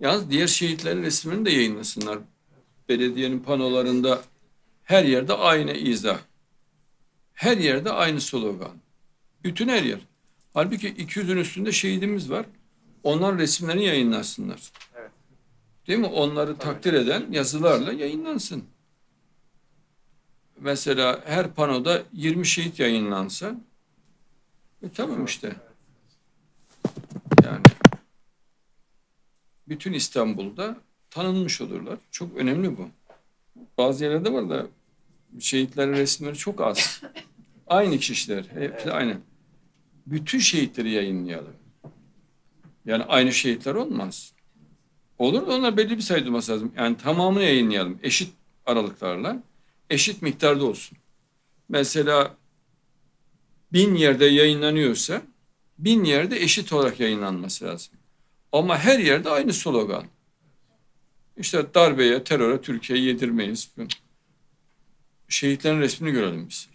Yalnız diğer şehitlerin resimlerini de yayınlasınlar. Belediyenin panolarında her yerde aynı izah. Her yerde aynı slogan. Bütün her yer. Halbuki 200'ün üstünde şehidimiz var. Onların resimlerini yayınlasınlar. Evet. Değil mi? Onları takdir eden yazılarla yayınlansın. Mesela her panoda 20 şehit yayınlansa e, tamam işte. Yani bütün İstanbul'da tanınmış olurlar. Çok önemli bu. Bazı yerlerde var da şehitlerin resimleri çok az. Aynı kişiler. Hepsi aynı. Bütün şehitleri yayınlayalım. Yani aynı şehitler olmaz. Olur da onlar belli bir sayıda olması lazım. Yani tamamını yayınlayalım. Eşit aralıklarla. Eşit miktarda olsun. Mesela bin yerde yayınlanıyorsa bin yerde eşit olarak yayınlanması lazım. Ama her yerde aynı slogan. İşte darbeye, teröre Türkiye'yi yedirmeyiz. Şehitlerin resmini görelim biz.